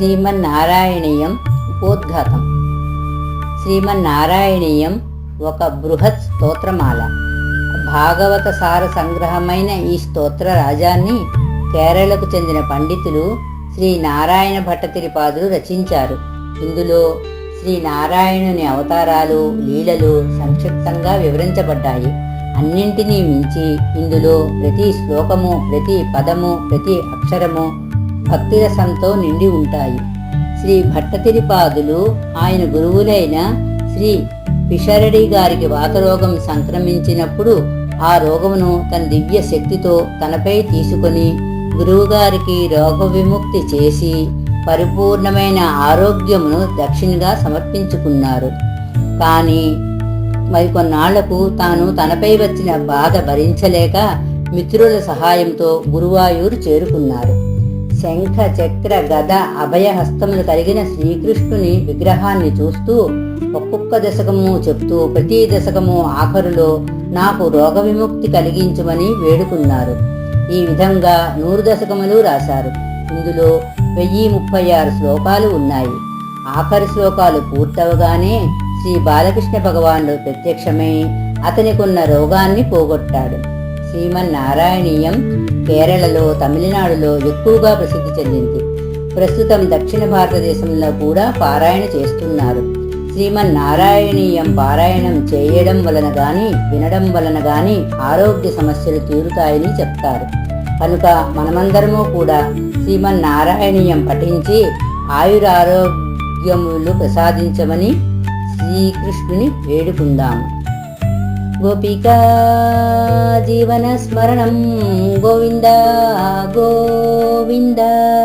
శ్రీమన్నారాయణీయం ఉపోద్ఘాతం. శ్రీమన్నారాయణీయం ఒక బృహత్ స్తోత్రమాల. భాగవత సార సంగ్రహమైన ఈ స్తోత్ర రాజాన్ని కేరళకు చెందిన పండితులు శ్రీ నారాయణ భట్టతిరిపాదులు రచించారు. ఇందులో శ్రీ నారాయణుని అవతారాలు లీలలు సంక్షిప్తంగా వివరించబడ్డాయి. అన్నింటినీ మించి ఇందులో ప్రతి శ్లోకము ప్రతి పదము ప్రతి అక్షరము భక్తిరసంతో నిండి ఉంటాయి. శ్రీ భట్టతిరిపాదులు ఆయన గురువులైన శ్రీ పిషరడి గారికి వాతరోగం సంక్రమించినప్పుడు ఆ రోగమును తన దివ్య శక్తితో తనపై తీసుకొని గురువుగారికి రోగ విముక్తి చేసి పరిపూర్ణమైన ఆరోగ్యమును దక్షిణగా సమర్పించుకున్నారు. కానీ మరికొన్నాళ్ళకు తాను తనపై వచ్చిన బాధ భరించలేక మిత్రుల సహాయంతో గురువాయూరు చేరుకున్నారు. శంఖ చక్ర గద అభయహస్తములు కలిగిన శ్రీకృష్ణుని విగ్రహాన్ని చూస్తూ ఒక్కొక్క దశకము చెప్తూ ప్రతి దశకము ఆఖరులో నాకు రోగ విముక్తి కలిగించమని వేడుకున్నారు. ఈ విధంగా నూరు దశకములు రాశారు. ఇందులో వెయ్యి ముప్పై ఆరు శ్లోకాలు ఉన్నాయి. ఆఖరి శ్లోకాలు పూర్తవగానే శ్రీ బాలకృష్ణ భగవానుడు ప్రత్యక్షమై అతనికున్న రోగాన్ని పోగొట్టాడు. శ్రీమన్నారాయణీయం కేరళలో తమిళనాడులో ఎక్కువగా ప్రసిద్ధి చెందింది. ప్రస్తుతం దక్షిణ భారతదేశంలో కూడా పారాయణ చేస్తున్నారు. శ్రీమన్నారాయణీయం పారాయణం చేయడం వలన గాని వినడం వలన గాని ఆరోగ్య సమస్యలు తీరుతాయని చెప్తారు. కనుక మనమందరము కూడా శ్రీమన్నారాయణీయం పఠించి ఆయురారోగ్యములు ప్రసాదించమని శ్రీకృష్ణుని వేడుకుందాము. గోపికా జీవన స్మరణం గోవింద గోవిందా.